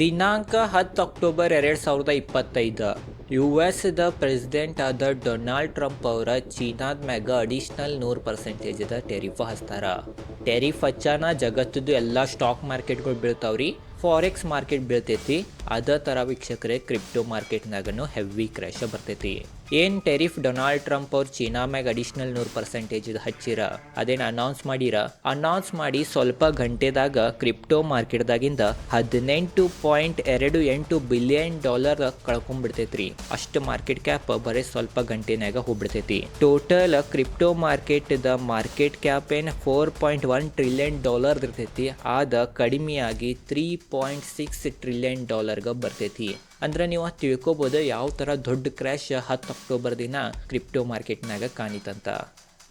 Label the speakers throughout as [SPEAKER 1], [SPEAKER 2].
[SPEAKER 1] ದಿನಾಂಕ ಹತ್ತು ಅಕ್ಟೋಬರ್ ಎರಡು ಸಾವಿರದ ಇಪ್ಪತ್ತೈದು. ಯು ಎಸ್ದ ಪ್ರೆಸಿಡೆಂಟ್ ಆದ ಡೊನಾಲ್ಡ್ ಟ್ರಂಪ್ ಅವರ ಚೀನಾದ ಮ್ಯಾಗ ಅಡಿಷ್ನಲ್ ನೂರು ಪರ್ಸೆಂಟೇಜದ ಟೆರಿಫ್ ಹಚ್ತಾರ ಟೆರಿಫ್ ಹಚ್ಚಾನ ಜಗತ್ತದು ಎಲ್ಲ ಸ್ಟಾಕ್ ಮಾರ್ಕೆಟ್ಗಳು ಬೀಳ್ತಾವ್ರಿ, ಫಾರೆಕ್ಸ್ ಮಾರ್ಕೆಟ್ ಬೀಳ್ತೈತಿ, ಅದೇ ಥರ ವೀಕ್ಷಕರೇ ಕ್ರಿಪ್ಟೋ ಮಾರ್ಕೆಟ್ನಾಗನು ಹೆವಿ ಕ್ರ್ಯಾಶ ಬರ್ತೈತಿ. ಏನು ಟೆರಿಫ್ ಡೊನಾಲ್ಡ್ ಟ್ರಂಪ್ ಅವ್ರು ಚೀನಾ ಮ್ಯಾಗ ಅಡಿಷ್ನಲ್ ನೂರು ಪರ್ಸೆಂಟೇಜ್ ಹಚ್ಚಿರ, ಅದೇನು ಅನೌನ್ಸ್ ಮಾಡಿರ? ಅನೌನ್ಸ್ ಮಾಡಿ ಸ್ವಲ್ಪ ಗಂಟೆದಾಗ ಕ್ರಿಪ್ಟೋ ಮಾರ್ಕೆಟ್ದಾಗಿಂದ ಹದಿನೆಂಟು ಪಾಯಿಂಟ್ ಎರಡು ಎಂಟು ಬಿಲಿಯನ್ ಡಾಲರ್ ಕಳ್ಕೊಂಡ್ಬಿಡ್ತೈತ್ರಿ ಅಷ್ಟು ಮಾರ್ಕೆಟ್ ಕ್ಯಾಪ್ ಬರೇ ಸ್ವಲ್ಪ ಗಂಟೆನಾಗ ಹೋಗ್ಬಿಡ್ತೈತಿ. ಟೋಟಲ್ ಕ್ರಿಪ್ಟೋ ಮಾರ್ಕೆಟ್ದ ಮಾರ್ಕೆಟ್ ಕ್ಯಾಪ್ ಏನು four point one trillion dollar ಇರ್ತೈತಿ. ಆದ ಕಡಿಮೆಯಾಗಿ ತ್ರೀ ಪಾಯಿಂಟ್ ಸಿಕ್ಸ್ ಟ್ರಿಲಿಯನ್ ಡಾಲರ್ಗೆ ಬರ್ತೈತಿ. ಅಂದ್ರೆ ನೀವು ತಿಳ್ಕೊಬಹುದು ಯಾವ ಥರ ದೊಡ್ಡ ಕ್ರ್ಯಾಶ್ ಹತ್ತು ಅಕ್ಟೋಬರ್ ದಿನ ಕ್ರಿಪ್ಟೋ ಮಾರ್ಕೆಟ್ನಾಗ ಕಾಣಿತಂತ.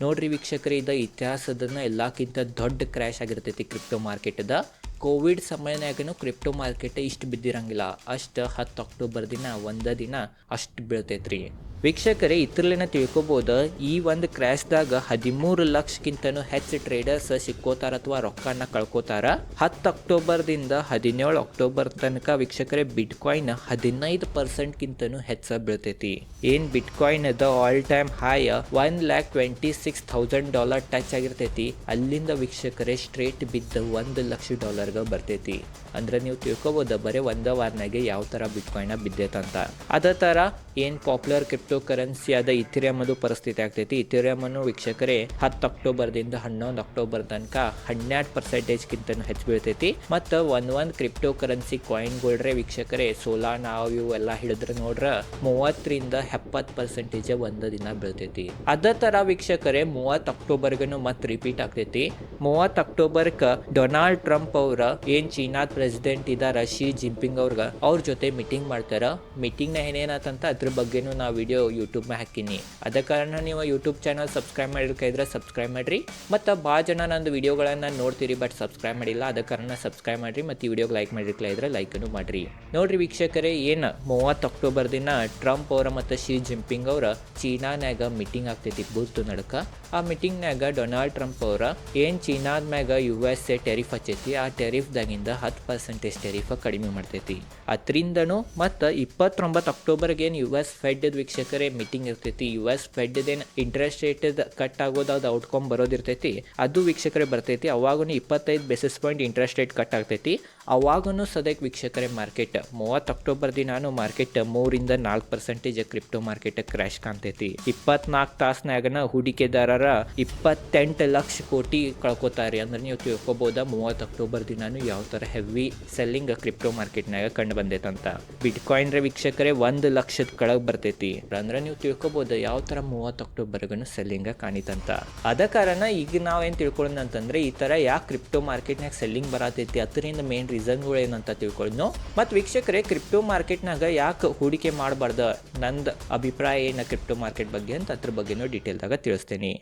[SPEAKER 1] ನೋಡ್ರಿ ವೀಕ್ಷಕರೇ, ಇದ ಇತಿಹಾಸದನ್ನ ಎಲ್ಲಕ್ಕಿಂತ ದೊಡ್ಡ ಕ್ರ್ಯಾಶ್ ಆಗಿರ್ತೈತಿ ಕ್ರಿಪ್ಟೋ ಮಾರ್ಕೆಟ್ದ ಕೋವಿಡ್ ಸಮಯನಾಗೂ ಕ್ರಿಪ್ಟೋ ಮಾರ್ಕೆಟ್ ಇಷ್ಟು ಬಿದ್ದಿರಂಗಿಲ್ಲ. ಅಷ್ಟು ಹತ್ತು ಅಕ್ಟೋಬರ್ ದಿನ ಒಂದ ದಿನ ಅಷ್ಟು ಬೀಳ್ತೈತ್ರಿ. ವೀಕ್ಷಕರೇ ಇತ್ರಲಿನ ತಿಳ್ಕೊಬೋದು, ಈ ಒಂದು ಕ್ರ್ಯಾಶ್ದಾಗ ಹದಿಮೂರು ಲಕ್ಷಕ್ಕಿಂತನೂ ಹೆಚ್ಚು ಟ್ರೇಡರ್ಸ್ ಸಿಕ್ಕೋತಾರ ಅಥವಾ ರೊಕ್ಕನ ಕಳ್ಕೋತಾರ. ಹತ್ತು ಅಕ್ಟೋಬರ್ದಿಂದ ಹದಿನೇಳು ಅಕ್ಟೋಬರ್ ತನಕ ವೀಕ್ಷಕರೇ, ಬಿಟ್ಕಾಯಿನ್ ಹದಿನೈದು ಪರ್ಸೆಂಟ್ಗಿಂತನೂ ಹೆಚ್ಚ ಬೀಳ್ತೈತಿ. ಏನ್ ಬಿಟ್ಕಾಯಿನ್ ಅದ all time high one lakh twenty six thousand dollar touch ಆಗಿರ್ತೈತಿ. ಅಲ್ಲಿಂದ ವೀಕ್ಷಕರೇ ಸ್ಟ್ರೇಟ್ ಬಿದ್ದ ಒಂದು ಲಕ್ಷ ಡಾಲರ್ಗೆ ಬರ್ತೈತಿ. ಅಂದ್ರೆ ನೀವು ತಿಳ್ಕೊಬೋದು, ಬರೀ ಒಂದ ವಾರನಾಗೆ ಯಾವ ಥರ ಬಿಟ್ಕಾಯಿನ ಬಿದ್ದೈತಂತ. ಅದೇ ಥರ ಏನು ಪಾಪ್ಯುಲರ್ ಕರೆನ್ಸಿ ಆದ ಇಥಿರಿಯಂ ಅದು ಪರಿಸ್ಥಿತಿ ಆಗ್ತೈತಿ. ಇಥಿರಿಯಂ ಅನ್ನು ವೀಕ್ಷಕರೇ, ಹತ್ತು ಅಕ್ಟೋಬರ್ದಿಂದ ಹನ್ನೊಂದು ಅಕ್ಟೋಬರ್ ತನಕ ಹನ್ನೆರಡು ಪರ್ಸೆಂಟೇಜ್ಗಿಂತ ಹೆಚ್ಚು ಬೀಳ್ತೈತಿ. ಮತ್ತು ಒಂದ್ ಒಂದು ಕ್ರಿಪ್ಟೋ ಕರೆನ್ಸಿ ಕಾಯಿನ್ಗಳ್ರೆ ವೀಕ್ಷಕರೇ ಸೋಲಾ ನಾವ್ ಇವು ಎಲ್ಲ ಹಿಡಿದ್ರೆ ನೋಡ್ರ ಮೂವತ್ತರಿಂದ ಎಪ್ಪತ್ತು ಪರ್ಸೆಂಟೇಜ್ ಒಂದು ದಿನ ಬೀಳ್ತೈತಿ. ಅದ ತರ ವೀಕ್ಷಕರೇ, ಮೂವತ್ತು ಅಕ್ಟೋಬರ್ಗನು ಮತ್ತೆ ರಿಪೀಟ್ ಆಗ್ತೈತಿ. ಮೂವತ್ತು ಅಕ್ಟೋಬರ್ಕ ಡೊನಾಲ್ಡ್ ಟ್ರಂಪ್ ಅವ್ರ, ಏನ್ ಚೀನಾದ ಪ್ರೆಸಿಡೆಂಟ್ ಇದಾರ, ಶಿ ಜಿಂಪಿಂಗ್ ಅವ್ರಿಗೆ, ಅವ್ರ ಜೊತೆ ಮೀಟಿಂಗ್ ಮಾಡ್ತಾರ. ಮೀಟಿಂಗ್ನ ಏನೇನಾತಂತ ಅದ್ರ ಬಗ್ಗೆನೂ ನಾವು ವಿಡಿಯೋ ಯೂಟ್ಯೂಬ್ ಮ್ಯಾಗ ಹಾಕಿನಿ. ಅದ ಕಾರಣ ನೀವು ಯೂಟ್ಯೂಬ್ ಚಾನಲ್ ಸಬ್ಸ್ಕ್ರೈಬ್ ಮಾಡಿರ್ಕಿದ್ರೆ ಸಬ್ಸ್ಕ್ರೈಬ್ ಮಾಡ್ರಿ. ಮತ್ತು ಭಾಳ ಜನ ನಂದು ವಿಡಿಯೋಗಳನ್ನು ನೋಡ್ತೀರಿ ಬಟ್ ಸಬ್ಸ್ಕ್ರೈಬ್ ಮಾಡಿಲ್ಲ. ಅದ ಕಾರಣ ಸಬ್ಸ್ಕ್ರೈಬ್ ಮಾಡಿರಿ ಮತ್ತು ಈ ವಿಡಿಯೋಗೆ ಲೈಕ್ ಮಾಡಿರ್ಕಲ ಲೈಕನ್ನು ಮಾಡ್ರಿ. ನೋಡ್ರಿ ವೀಕ್ಷಕರೇ, ಏನು ಮೂವತ್ತು ಅಕ್ಟೋಬರ್ ದಿನ ಟ್ರಂಪ್ ಅವರ ಮತ್ತು ಶಿ ಜಿಂಪಿಂಗ್ ಅವರ ಚೀನಾನ್ಯಾಗ ಮೀಟಿಂಗ್ ಆಗ್ತೈತಿ ಬೂತ್ ನಡಕ. ಆ ಮೀಟಿಂಗ್ನಾಗ ಡೊನಾಲ್ಡ್ ಟ್ರಂಪ್ ಅವರ ಏನು ಚೀನಾದ ಮ್ಯಾಗ ಯು ಎಸ್ ಎ ಟೆರಿಫ್ ಹಚ್ಚೈತಿ, ಆ ಟೆರಿಫ್ದಾಗಿಂದ ಹತ್ತು ಪರ್ಸೆಂಟೇಜ್ ಟೆರಿಫ್ ಕಡಿಮೆ ಮಾಡ್ತೈತಿ. ಅದರಿಂದನೂ ಮತ್ತು ಇಪ್ಪತ್ತೊಂಬತ್ತು ಅಕ್ಟೋಬರ್ಗೆ ಏನು ಯು ಎಸ್ ಫೆಡ್ ವೀಕ್ಷಕರೇ ಮೀಟಿಂಗ್ ಇರ್ತೈತಿ. U S Fed interest rate cut ಆಗೋದು ಅದು ಔಟ್ಕಮ್ ಬರೋದಿರ್ತೈತಿ? ಅದು ವೀಕ್ಷಕರೇ ಬರ್ತೈತಿ. ಅವಾಗೂ ಇಪ್ಪತ್ತೈದು basis point interest rate cut ಆಗ್ತೈತಿ. ಅವಾಗೂ ಸದ್ಯಕ್ಕೆ ವೀಕ್ಷಕರೇ ಮಾರ್ಕೆಟ್ ಮೂವತ್ತು ಅಕ್ಟೋಬರ್ ದಿನಾನು ಮಾರ್ಕೆಟ್ ಮೂರಿಂದ ನಾಲ್ಕು ಪರ್ಸೆಂಟೇಜ್ ಕ್ರಿಪ್ಟೋ ಮಾರ್ಕೆಟ್ ಕ್ರ್ಯಾಶ್ ಕಾಣ್ತೈತಿ. ಇಪ್ಪತ್ನಾಲ್ಕು ತಾಸ್ನಾಗನ ಹೂಡಿಕೆದಾರರ ಇಪ್ಪತ್ತೆಂಟು ಲಕ್ಷ ಕೋಟಿ ಕಳ್ಕೊತಾರೆ ಅಂದ್ರೆ ನೀವು ತಿಳ್ಕೊಬೋದ? ಮೂವತ್ತು ಅಕ್ಟೋಬರ್ ದಿನಾನು ಯಾವ ಥರ ಹೆವಿ ಸೆಲ್ಲಿಂಗ್ ಕ್ರಿಪ್ಟೋ ಮಾರ್ಕೆಟ್ನಾಗ ಕಂಡು ಬಂದೈತಂತ. ಬಿಟ್ಕಾಯಿನ್ ರ ವೀಕ್ಷಕರೇ ಒಂದು ಲಕ್ಷದ ಕೆಳಗೆ ಬರ್ತೈತಿ. ಅಂದ್ರೆ ನೀವು ತಿಳ್ಕೊಬೋದು? ಯಾವ ಥರ ಮೂವತ್ತು ಅಕ್ಟೋಬರ್ಗನು ಸೆಲ್ಲಿಂಗ ಕಾಣಿತಂತ. ಅದ ಕಾರಣ ಈಗ ನಾವೇನು ತಿಳ್ಕೊಳ್ಳೋಣ ಅಂತಂದ್ರೆ ಈ ಥರ ಯಾಕೆ ಕ್ರಿಪ್ಟೋ ಮಾರ್ಕೆಟ್ನಾಗ ಸೆಲ್ಲಿಂಗ್ ಬರತೈತಿ? ಅದರಿಂದ ಮೇನ್ ರೀಸನ್ಗಳು ಏನಂತ ನೋ ಮತ್ತು ವೀಕ್ಷಕರೇ ಕ್ರಿಪ್ಟೋ ಮಾರ್ಕೆಟ್ನಾಗ ಯಾಕೆ ಹೂಡಿಕೆ ಮಾಡಬಾರ್ದ? ನಂದು ಅಭಿಪ್ರಾಯ ಏನು ಕ್ರಿಪ್ಟೋ ಮಾರ್ಕೆಟ್ ಬಗ್ಗೆ ಅಂತ ಅದ್ರ ಬಗ್ಗೆನೂ ಡೀಟೇಲ್ದಾಗ ತಿಳಿಸ್ತೇನೆ.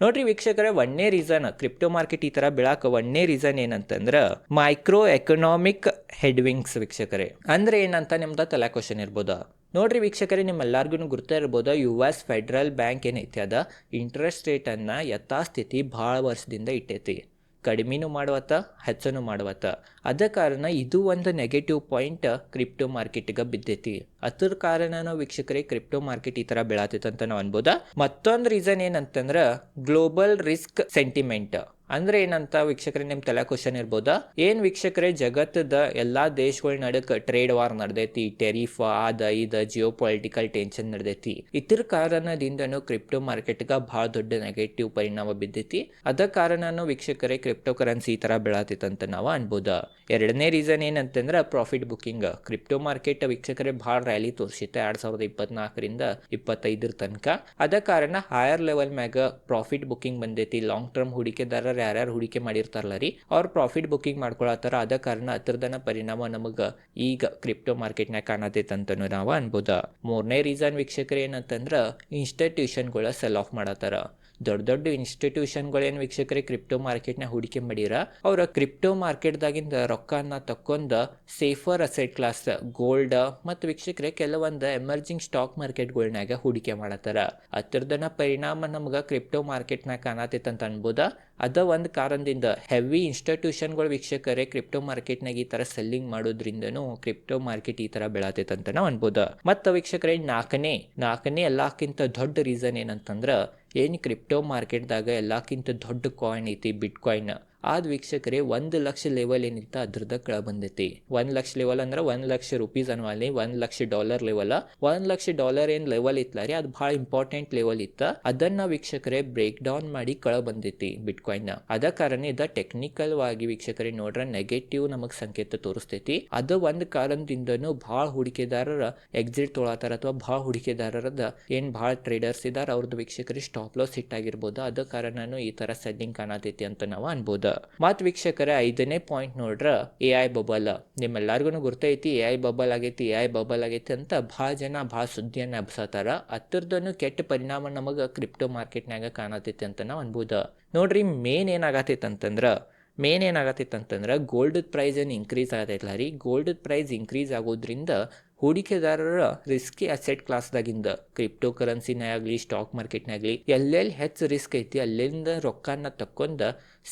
[SPEAKER 1] ನೋಡ್ರಿ ವೀಕ್ಷಕರೇ, ಒಂದೇ ರೀಸನ್ ಕ್ರಿಪ್ಟೋ ಮಾರ್ಕೆಟ್ ಈ ತರ ಬೀಳಾಕ ಒಂದೇ ರೀಸನ್ ಏನಂತಂದ್ರ ಮೈಕ್ರೋ ಎಕನಾಮಿಕ್ ಹೆಡ್ವಿಂಗ್ಸ್ ವೀಕ್ಷಕರೇ. ಅಂದ್ರೆ ಏನಂತ ನಿಮ್ದ ತಲೆ ಕ್ವಶನ್ ಇರ್ಬೋದ? ನೋಡ್ರಿ ವೀಕ್ಷಕರೇ ನಿಮ್ಮೆಲ್ಲರಿಗೂ ಇರ್ಬೋದು ಯು ಎಸ್ ಫೆಡ್ರಲ್ ಬ್ಯಾಂಕ್ ಏನೈತಿ, ಅದ ಇಂಟ್ರೆಸ್ಟ್ ರೇಟನ್ನು ಯಥಾಸ್ಥಿತಿ ಭಾಳ ವರ್ಷದಿಂದ ಇಟ್ಟೈತಿ. ಕಡಿಮೆನೂ ಮಾಡುವತ್ತ, ಹೆಚ್ಚನು ಮಾಡುವತ್ತ. ಅದ ಕಾರಣ ಇದು ಒಂದು ನೆಗೆಟಿವ್ ಪಾಯಿಂಟ್ ಕ್ರಿಪ್ಟೋ ಮಾರ್ಕೆಟ್ಗೆ ಬಿದ್ದೈತಿ. ಅದ್ರ ಕಾರಣನ ವೀಕ್ಷಕರೇ ಕ್ರಿಪ್ಟೋ ಮಾರ್ಕೆಟ್ ಈ ಥರ ಬೆಳತೈತೆ ಅಂತ ನಾವು ಅನ್ಬೋದ. ಮತ್ತೊಂದು ರೀಸನ್ ಏನಂತಂದ್ರೆ ಗ್ಲೋಬಲ್ ರಿಸ್ಕ್ ಸೆಂಟಿಮೆಂಟ್ ಅಂದ್ರೆ ಏನಂತ ವೀಕ್ಷಕರೇ, ನಿಮ್ ತಲೆ ಕ್ವಶನ್ ಇರ್ಬೋದಾ? ಏನ್ ವೀಕ್ಷಕರೇ, ಜಗತ್ತದ ಎಲ್ಲಾ ದೇಶಗಳ ನಡಕ್ ಟ್ರೇಡ್ ವಾರ್ ನಡೆದೈತಿ ಟೆರಿಫ್ ಆದ, ಇದ ಜಿಯೋ ಪೊಲಿಟಿಕಲ್ ಟೆನ್ಷನ್ ನಡೆದೈತಿ. ಇತರ ಕಾರಣದಿಂದನು ಕ್ರಿಪ್ಟೋ ಮಾರ್ಕೆಟ್ ಗ ಬಹಳ ದೊಡ್ಡ ನೆಗೆಟಿವ್ ಪರಿಣಾಮ ಬಿದ್ದೈತಿ. ಅದ ಕಾರಣನು ವೀಕ್ಷಕರೇ ಕ್ರಿಪ್ಟೋ ಕರೆನ್ಸಿ ಈ ತರ ಬೆಳತೈತಂತ ನಾವು ಅನ್ಬೋದ? ಎರಡನೇ ರೀಸನ್ ಏನಂತಂದ್ರ ಪ್ರಾಫಿಟ್ ಬುಕಿಂಗ್ ಕ್ರಿಪ್ಟೋ ಮಾರ್ಕೆಟ್ ವೀಕ್ಷಕರೇ ಬಹಳ ರ್ಯಾಲಿ ತೋರಿಸಿತ್ತು ಎರಡ್ ಸಾವಿರದ ಇಪ್ಪತ್ನಾಲ್ಕರಿಂದ ಇಪ್ಪತ್ತೈದರ ತನಕ. ಅದ ಕಾರಣ ಹೈಯರ್ ಲೆವೆಲ್ ಮ್ಯಾಗ ಪ್ರಾಫಿಟ್ ಬುಕಿಂಗ್ ಬಂದೈತಿ. ಲಾಂಗ್ ಟರ್ಮ್ ಹೂಡಿಕೆದಾರರು ಯಾರ್ಯಾರು ಹೂಡಿಕೆ ಮಾಡಿರ್ತಾರಲ್ಲ ರೀ, ಅವ್ರು ಪ್ರಾಫಿಟ್ ಬುಕಿಂಗ್ ಮಾಡ್ಕೊಳತ್ತಾರ ಅದ ಕಾರಣ ಅದ್ರದನ ಪರಿಣಾಮ ನಮಗೆ ಈಗ ಕ್ರಿಪ್ಟೋ ಮಾರ್ಕೆಟ್ನಾಗ ಕಾಣತೈತೆ ಅಂತನೂ ನಾವು ಅನ್ಬೋದ. ಮೂರನೇ ರೀಸನ್ ವೀಕ್ಷಕರು ಏನಂತಂದ್ರೆ ಇನ್ಸ್ಟಿಟ್ಯೂಷನ್ಗಳ ಸೆಲ್ ಆಫ್ ಮಾಡತ್ತಾರ. ದೊಡ್ಡ ದೊಡ್ಡ ಇನ್ಸ್ಟಿಟ್ಯೂಷನ್ಗಳೇನು ವೀಕ್ಷಕರೇ ಕ್ರಿಪ್ಟೋ ಮಾರ್ಕೆಟ್ನ ಹೂಡಿಕೆ ಮಾಡಿರ ಅವರ ಕ್ರಿಪ್ಟೋ ಮಾರ್ಕೆಟ್ದಾಗಿಂದ ರೊಕ್ಕನ ತಕ್ಕೊಂಡ ಸೇಫರ್ ಅಸೆಟ್ ಕ್ಲಾಸ್ ಗೋಲ್ಡ್ ಮತ್ತು ವೀಕ್ಷಕರೇ ಕೆಲವೊಂದು ಎಮರ್ಜಿಂಗ್ ಸ್ಟಾಕ್ ಮಾರ್ಕೆಟ್ಗಳ್ನಾಗ ಹೂಡಿಕೆ ಮಾಡತ್ತಾರ. ಅದ್ರದನ ಪರಿಣಾಮ ನಮ್ಗೆ ಕ್ರಿಪ್ಟೋ ಮಾರ್ಕೆಟ್ನಾಗ ಕಾಣತೈತೆ ಅಂತ ಅನ್ಬೋದ. ಅದ ಒಂದು ಕಾರಣದಿಂದ ಹೆವಿ ಇನ್ಸ್ಟಿಟ್ಯೂಷನ್ಗಳು ವೀಕ್ಷಕರೇ ಕ್ರಿಪ್ಟೋ ಮಾರ್ಕೆಟ್ನಾಗ ಈ ತರ ಸೆಲ್ಲಿಂಗ್ ಮಾಡೋದ್ರಿಂದನೂ ಕ್ರಿಪ್ಟೋ ಮಾರ್ಕೆಟ್ ಈ ತರ ಬೆಳತೈತೆ ಅಂತ ಅನ್ಬೋದು. ಮತ್ತು ವೀಕ್ಷಕರೇ ನಾಲ್ಕನೇ ನಾಲ್ಕನೇ ಎಲ್ಲಕ್ಕಿಂತ ದೊಡ್ಡ ರೀಸನ್ ಏನಂತಂದ್ರ ಏನು ಕ್ರಿಪ್ಟೋ ಮಾರ್ಕೆಟ್ದಾಗ ಎಲ್ಲಕ್ಕಿಂತ ದೊಡ್ಡ ಕಾಯಿನ್ ಐತಿ ಬಿಟ್ ಕಾಯಿನ್ ಆದ ವೀಕ್ಷಕರೇ, ಒಂದು ಲಕ್ಷ ಲೆವೆಲ್ ಏನಿತ್ತು ಅದ್ರದ ಕೆಳ ಬಂದೈತಿ. ಒಂದು ಲಕ್ಷ ಲೆವೆಲ್ ಅಂದ್ರೆ ಒಂದು ಲಕ್ಷ ರುಪೀಸ್ ಅನ್ವಾಲಿ, ಒಂದು ಲಕ್ಷ ಡಾಲರ್ ಲೆವೆಲ್ ಒಂದು ಲಕ್ಷ ಡಾಲರ್ ಏನು ಲೆವೆಲ್ ಇತ್ತಲ್ಲ ರೀ ಅದು ಭಾಳ ಇಂಪಾರ್ಟೆಂಟ್ ಲೆವೆಲ್ ಇತ್ತು. ಅದನ್ನ ವೀಕ್ಷಕರೇ ಬ್ರೇಕ್ ಡೌನ್ ಮಾಡಿ ಕೆಳ ಬಂದೈತಿ ಬಿಟ್ ಕಾಯಿನ್ ಅದ ಕಾರಣ ಇದ ಟೆಕ್ನಿಕಲ್ ವಾಗಿ ವೀಕ್ಷಕರೇ ನೋಡ್ರ ನೆಗೆಟಿವ್ ನಮಗೆ ಸಂಕೇತ ತೋರಿಸ್ತೈತಿ. ಅದು ಒಂದು ಕಾರಣದಿಂದನು ಭಾಳ ಹೂಡಿಕೆದಾರರ ಎಕ್ಸಿಟ್ ತೊಳತಾರ ಅಥವಾ ಭಾಳ ಹೂಡಿಕೆದಾರರದ ಏನ್ ಭಾಳ ಟ್ರೇಡರ್ಸ್ ಇದಾರ ಅವ್ರದ್ದು ವೀಕ್ಷಕರಿಗೆ ಸ್ಟಾಪ್ ಲಾಸ್ ಹಿಟ್ ಆಗಿರ್ಬೋದು. ಅದ ಕಾರಣನು ಈ ತರ ಸೆಲ್ಲಿಂಗ್ ಕಾಣತೈತಿ ಅಂತ ನಾವು ಅನ್ಬೋದು. ಮತ್ ವೀಕ್ಷಕರ, ಐದನೇ ಪಾಯಿಂಟ್ ನೋಡ್ರ ಎ ಐ ಬಬಲ್ ನಿಮ್ಮೆಲ್ಲರಿಗೂ ಗುರ್ತೈತಿ ಎ ಐ ಬಬಲ್ ಆಗೈತಿ ಎ ಐ ಬಬಲ್ ಆಗೈತಿ ಅಂತ ಭಾಳ ಜನ ಭಾಳ ಸುದ್ದಿಯನ್ನ ಹಬ್ಸತಾರ ಅದ್ರದನ್ನು ಕೆಟ್ಟ ಪರಿಣಾಮ ನಮಗೆ ಕ್ರಿಪ್ಟೋ ಮಾರ್ಕೆಟ್ನಾಗ ಕಾಣತೈತಿ ಅಂತ ನಾವು ಅನ್ಬೋದು. ನೋಡ್ರಿ ಮೇನ್ ಏನಾಗತೈತೆ ಅಂತಂದ್ರ ಮೇನ್ ಏನಾಗತ್ತೈತೆ ಅಂತಂದ್ರೆ ಗೋಲ್ಡ್ ಪ್ರೈಸ್ ಏನು ಇನ್ಕ್ರೀಸ್ ಆಗತ್ತೈತಲ್ಲ ರೀ. ಗೋಲ್ಡ್ ಪ್ರೈಸ್ ಇನ್ಕ್ರೀಸ್ ಆಗೋದ್ರಿಂದ ಹೂಡಿಕೆದಾರರ ರಿಸ್ಕಿ ಅಸೆಟ್ ಕ್ಲಾಸ್ದಾಗಿಂದ ಕ್ರಿಪ್ಟೋ ಕರೆನ್ಸಿನೇ ಆಗಲಿ ಸ್ಟಾಕ್ ಮಾರ್ಕೆಟ್ನಾಗಲಿ ಎಲ್ಲೆಲ್ಲಿ ಹೆಚ್ಚು ರಿಸ್ಕ್ ಐತಿ ಅಲ್ಲಿಂದ ರೊಕ್ಕನ ತಕ್ಕೊಂಡ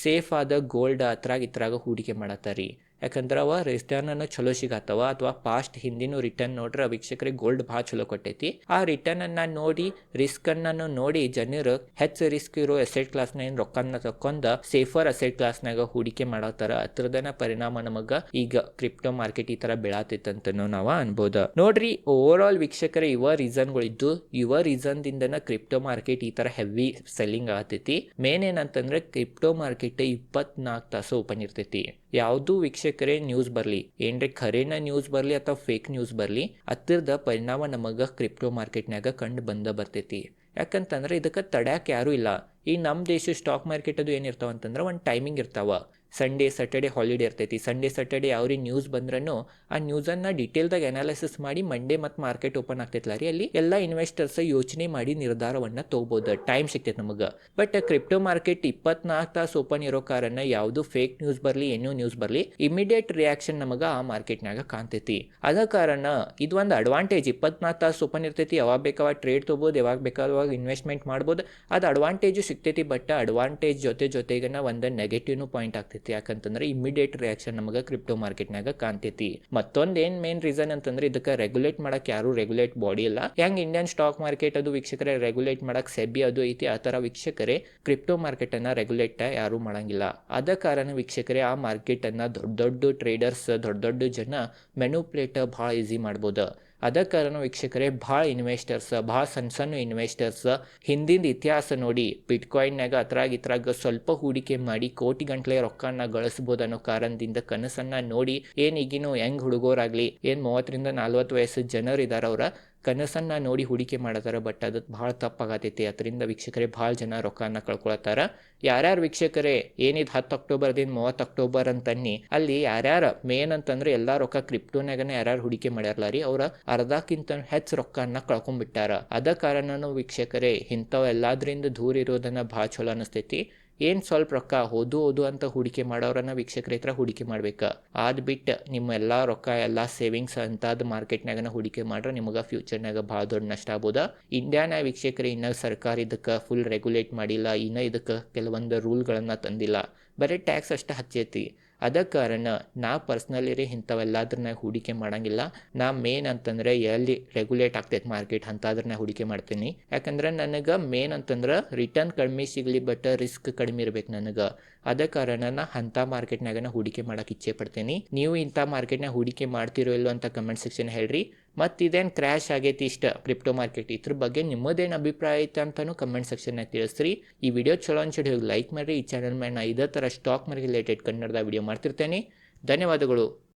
[SPEAKER 1] ಸೇಫ್ ಆದ ಗೋಲ್ಡ್ ಅತ್ರಾಗ ಇತ್ರಾಗ ಹೂಡಿಕೆ ಮಾಡತ್ತಾರಿ. ಯಾಕಂದ್ರೆ ಅವ ರಿಟರ್ನ್ ಚಲೋ ಸಿಗತ್ತವ, ಅಥವಾ ಪಾಸ್ಟ್ ಹಿಂದಿನ ರಿಟರ್ನ್ ನೋಡ್ರ ವೀಕ್ಷಕರಿಗೆ ಗೋಲ್ಡ್ ಭಾಳ ಚಲೋ ಕೊಟ್ಟೈತಿ. ಆ ರಿಟರ್ನ್ ಅನ್ನ ನೋಡಿ ರಿಸ್ಕ್ ಅನ್ನ ನೋಡಿ ಜನರು ಹೆಚ್ಚು ರಿಸ್ಕ್ ಇರೋ ಅಸೆಟ್ ಕ್ಲಾಸ್ನ ಏನು ರೊಕ್ಕನ ತಕೊಂಡ ಸೇಫರ್ ಅಸೆಟ್ ಕ್ಲಾಸ್ನಾಗ ಹೂಡಿಕೆ ಮಾಡತ್ತಾರ ಅದ್ರದನ ಪರಿಣಾಮ ನಮಗ ಈಗ ಕ್ರಿಪ್ಟೋ ಮಾರ್ಕೆಟ್ ಈ ತರ ಬೆಳತೈತಂತನೂ ನಾವು ಅನ್ಬೋದು. ನೋಡ್ರಿ ಓವರ್ ಆಲ್ ವೀಕ್ಷಕರ, ಇವ ರೀಸನ್ಗಳಿದ್ದು ಇವ ರೀಸನ್ ದಿಂದನ ಕ್ರಿಪ್ಟೋ ಮಾರ್ಕೆಟ್ ಈ ತರ ಹೆವಿ ಸೆಲ್ಲಿಂಗ್ ಆಗತೈತಿ ಮೇನ್ ಏನಂತಂದ್ರೆ ಕ್ರಿಪ್ಟೋ ಮಾರ್ಕೆಟ್ ಇಪ್ಪತ್ನಾಲ್ಕು ತಾಸು ಓಪನ್ ಇರ್ತೈತಿ. ಯಾವುದು ವೀಕ್ಷಕರೇ ನ್ಯೂಸ್ ಬರಲಿ. ಏನ್ರಿ ಖರೇನ ನ್ಯೂಸ್ ಬರಲಿ ಅಥವಾ ಫೇಕ್ ನ್ಯೂಸ್ ಬರಲಿ, ಹತ್ತಿರದ ಪರಿಣಾಮ ನಮಗೆ ಕ್ರಿಪ್ಟೋ ಮಾರ್ಕೆಟ್ನಾಗ ಕಂಡು ಬಂದ ಬರ್ತೈತಿ. ಯಾಕಂತಂದ್ರೆ ಇದಕ್ಕೆ ತಡ್ಯಾಕ ಯಾರೂ ಇಲ್ಲ. ಈ ನಮ್ಮ ದೇಶ ಸ್ಟಾಕ್ ಮಾರ್ಕೆಟ್ ಅದು ಏನಿರ್ತಾವ ಅಂತಂದ್ರೆ ಒಂದು ಟೈಮಿಂಗ್ ಇರ್ತಾವ. ಸಂಡೇ ಸ್ಯಾಟರ್ಡೆ ಹಾಲಿಡೇ ಇರ್ತೈತಿ. ಸಂಡೇ ಸ್ಯಾಟರ್ಡೆ ಯಾವ ನ್ಯೂಸ್ ಬಂದ್ರೂ ಆ ನ್ಯೂಸನ್ನು ಡೀಟೇಲ್ದಾಗ ಅನಾಲಿಸಿಸ್ ಮಾಡಿ ಮಂಡೇ ಮತ್ತು ಮಾರ್ಕೆಟ್ ಓಪನ್ ಆಗ್ತೈತಲ್ಲ ರೀ ಅಲ್ಲಿ. ಎಲ್ಲ ಇನ್ವೆಸ್ಟರ್ಸ್ ಯೋಚನೆ ಮಾಡಿ ನಿರ್ಧಾರವನ್ನು ತೊಗೋಬೋದು. ಟೈಮ್ ಸಿಗ್ತೈತೆ ನಮಗೆ. ಬಟ್ ಕ್ರಿಪ್ಟೋ ಮಾರ್ಕೆಟ್ ಇಪ್ಪತ್ನಾಲ್ಕು ತಾಸು ಓಪನ್ ಇರೋ ಕಾರಣ ಯಾವುದು ಫೇಕ್ ನ್ಯೂಸ್ ಬರಲಿ, ಏನೋ ನ್ಯೂಸ್ ಬರಲಿ ಇಮಿಡಿಯೇಟ್ ರಿಯಾಕ್ಷನ್ ನಮಗೆ ಆ ಮಾರ್ಕೆಟ್ನಾಗ ಕಾಣ್ತೈತಿ. ಅದ ಕಾರಣ ಇದು ಒಂದು ಅಡ್ವಾಂಟೇಜ್ ಇಪ್ಪತ್ನಾಲ್ಕು ತಾಸು ಓಪನ್ ಇರ್ತೈತಿ, ಯಾವಾಗ ಬೇಕಾವಾಗ ಟ್ರೇಡ್ ತೊಗೋಬೋದು, ಯಾವಾಗ ಬೇಕಾದಾಗ ಇನ್ವೆಸ್ಟ್ಮೆಂಟ್ ಮಾಡ್ಬೋದು. ಅದು ಅಡ್ವಾಂಟೇಜು ಸಿಗ್ತೈತಿ ಬಟ್ ಅಡ್ವಾಂಟೇಜ್ ಜೊತೆ ಜೊತೆಗೆ ಒಂದು ನೆಗೆಟಿವ್ನು ಪಾಯಿಂಟ್ ಆಗ್ತೈತಿ. ಯಾಕಂತಂದ್ರೆ ಇಮಿಡಿಯೇಟ್ ರಿಯಾಕ್ಷನ್ ನಮಗೆ ಕ್ರಿಪ್ಟೋ ಮಾರ್ಕೆಟ್ನಾಗ ಕಾಣ್ತೈತಿ. ಮತ್ತೊಂದು ಏನ್ ಮೇನ್ ರೀಸನ್ ಅಂತಂದ್ರೆ ಇದಕ್ಕೆ ರೆಗ್ಯುಲೇಟ್ ಮಾಡಕ್ ಯಾರು ರೆಗ್ಯುಲೇಟ್ ಬಾಡಿ ಇಲ್ಲ. ಹೆಂಗ್ ಇಂಡಿಯನ್ ಸ್ಟಾಕ್ ಮಾರ್ಕೆಟ್ ಅದು ವೀಕ್ಷಕರೇ ರೆಗ್ಯುಲೇಟ್ ಮಾಡಕ್ ಸೆಬಿ ಅದು ಐತಿ, ಆ ತರ ವೀಕ್ಷಕರೇ ಕ್ರಿಪ್ಟೋ ಮಾರ್ಕೆಟ್ ಅನ್ನ ರೆಗ್ಯುಲೇಟ್ ಯಾರು ಮಾಡಂಗಿಲ್ಲ. ಅದ ಕಾರಣ ವೀಕ್ಷಕರೇ ಆ ಮಾರ್ಕೆಟ್ ಅನ್ನ ದೊಡ್ಡ ದೊಡ್ಡ ಟ್ರೇಡರ್ಸ್ ದೊಡ್ಡ ದೊಡ್ಡ ಜನ ಮೆನುಪ್ಲೇಟ್ ಭಾಳ ಈಸಿ ಮಾಡ್ಬೋದು. ಅದ ಕಾರಣ ವೀಕ್ಷಕರೇ, ಭಾಳ ಇನ್ವೆಸ್ಟರ್ಸ್ ಭಾಳ ಸಣ್ಣ ಸಣ್ಣ ಇನ್ವೆಸ್ಟರ್ಸ್ ಹಿಂದಿನ ಇತಿಹಾಸ ನೋಡಿ ಬಿಟ್ಕಾಯಿನ್ಯಾಗ ಅತ್ರಾಗ ಇತ್ರಾಗ ಸ್ವಲ್ಪ ಹೂಡಿಕೆ ಮಾಡಿ ಕೋಟಿ ಗಂಟ್ಲೆ ರೊಕ್ಕನ ಗಳಿಸ್ಬೋದು ಅನ್ನೋ ಕಾರಣದಿಂದ ಕನಸನ್ನ ನೋಡಿ ಏನು ಈಗಿನೂ ಹೆಂಗ್ ಹುಡುಗೋರಾಗ್ಲಿ, ಏನ್ ಮೂವತ್ತರಿಂದ ನಲ್ವತ್ತು ವಯಸ್ಸು ಜನರು ಇದಾರ ಅವ್ರ ಕನಸನ್ನ ನೋಡಿ ಹೂಡಿಕೆ ಮಾಡತಾರ ಬಟ್ ಅದು ಭಾಳ ತಪ್ಪಾಗತೈತಿ. ಅದರಿಂದ ವೀಕ್ಷಕರೇ ಭಾಳ ಜನ ರೊಕ್ಕನ ಕಳ್ಕೊಳತ್ತಾರ. ಯಾರ್ಯಾರು ವೀಕ್ಷಕರೇ, ಏನಿದ್ ಹತ್ತು ಅಕ್ಟೋಬರ್ದಿಂದ ಮೂವತ್ತು ಅಕ್ಟೋಬರ್ ಅಂತನ್ನಿ, ಅಲ್ಲಿ ಯಾರ್ಯಾರು ಮೇನ್ ಅಂತಂದ್ರೆ ಎಲ್ಲ ರೊಕ್ಕ ಕ್ರಿಪ್ಟೋನಾಗನ ಯಾರ್ಯಾರು ಹೂಡಿಕೆ ಮಾಡ್ಯಾರಲ್ಲ ರೀ, ಅವ್ರ ಅರ್ಧಕ್ಕಿಂತ ಹೆಚ್ಚು ರೊಕ್ಕನ ಕಳ್ಕೊಂಡ್ಬಿಟ್ಟಾರ ಅದ ಕಾರಣನೂ ವೀಕ್ಷಕರೇ ಇಂಥವ್ ಎಲ್ಲಾದ್ರಿಂದ ದೂರ ಇರೋದನ್ನ ಭಾಳ ಚಲೋ ಅನಿಸ್ತೈತಿ. ಏನು ಸ್ವಲ್ಪ ರೊಕ್ಕ ಓದು ಓದು ಅಂತ ಹೂಡಿಕೆ ಮಾಡೋರನ್ನ ವೀಕ್ಷಕರ ಹತ್ರ ಹೂಡಿಕೆ ಮಾಡ್ಬೇಕು. ಅದು ಬಿಟ್ಟು ನಿಮ್ಮ ಎಲ್ಲ ರೊಕ್ಕ, ಎಲ್ಲ ಸೇವಿಂಗ್ಸ್ ಅಂತಾದ ಮಾರ್ಕೆಟ್ನಾಗನ ಹೂಡಿಕೆ ಮಾಡ್ರೆ ನಿಮಗೆ ಫ್ಯೂಚರ್ನಾಗ ಭಾಳ ದೊಡ್ಡ ನಷ್ಟ ಆಗ್ಬೋದು. ಇಂಡಿಯಾನ ವೀಕ್ಷಕರು ಇನ್ನೂ ಸರ್ಕಾರ ಇದಕ್ಕೆ ಫುಲ್ ರೆಗ್ಯುಲೇಟ್ ಮಾಡಿಲ್ಲ, ಇನ್ನೂ ಇದಕ್ಕೆ ಕೆಲವೊಂದು ರೂಲ್ಗಳನ್ನು ತಂದಿಲ್ಲ. ಬರೀ ಟ್ಯಾಕ್ಸ್ ಅಷ್ಟು ಹಚ್ಚೈತಿ. ಅದ ಕಾರಣ ನಾ ಪರ್ಸ್ನಲಿ ಇಂಥವೆಲ್ಲದ್ರನ್ನ ಹೂಡಿಕೆ ಮಾಡಂಗಿಲ್ಲ. ನಾ ಮೇನ್ ಅಂತಂದ್ರೆ ಎಲ್ಲಿ ರೆಗ್ಯುಲೇಟ್ ಆಗ್ತೈತೆ ಮಾರ್ಕೆಟ್ ಅಂತಾದ್ರನ್ನ ಹೂಡಿಕೆ ಮಾಡ್ತೀನಿ. ಯಾಕಂದ್ರೆ ನನಗೆ ಮೇನ್ ಅಂತಂದ್ರೆ ರಿಟರ್ನ್ ಕಡಿಮೆ ಸಿಗಲಿ ಬಟ್ ರಿಸ್ಕ್ ಕಡಿಮೆ ಇರ್ಬೇಕು ನನಗೆ. ಅದ ಕಾರಣ ನಾ ಅಂಥ ಮಾರ್ಕೆಟ್ನಾಗ ಹೂಡಿಕೆ ಮಾಡೋಕೆ ಇಚ್ಛೆ ಪಡ್ತೀನಿ. ನೀವು ಇಂಥ ಮಾರ್ಕೆಟ್ನಾಗ ಹೂಡಿಕೆ ಮಾಡ್ತಿರೋ ಇಲ್ಲೋ ಅಂತ ಕಮೆಂಟ್ ಸೆಕ್ಷನ್ ಹೇಳ್ರಿ. ಮತ್ತು ಇದೇನು ಕ್ರ್ಯಾಶ್ ಆಗೈತಿ ಇಷ್ಟ ಕ್ರಿಪ್ಟೋ ಮಾರ್ಕೆಟ್ ಇದ್ರ ಬಗ್ಗೆ ನಿಮ್ಮದೇನು ಅಭಿಪ್ರಾಯ ಐತೆ ಅಂತಲೂ ಕಮೆಂಟ್ ಸೆಕ್ಷನ್ನಾಗ ತಿಳಿಸ್ರಿ. ಈ ವಿಡಿಯೋ ಚಲೋ ಅನ್ಸಿಡಿ ಹೋಗಿ ಲೈಕ್ ಮಾಡಿರಿ. ಈ ಚಾನಲ್ ಮೇಲೆ ನಾ ಇದೇ ಥರ ಸ್ಟಾಕ್ ಮಾರ್ಕೆಟ್ ರಿಲೇಟೆಡ್ ಕನ್ನಡದ ವಿಡಿಯೋ ಮಾಡ್ತಿರ್ತೇನೆ. ಧನ್ಯವಾದಗಳು.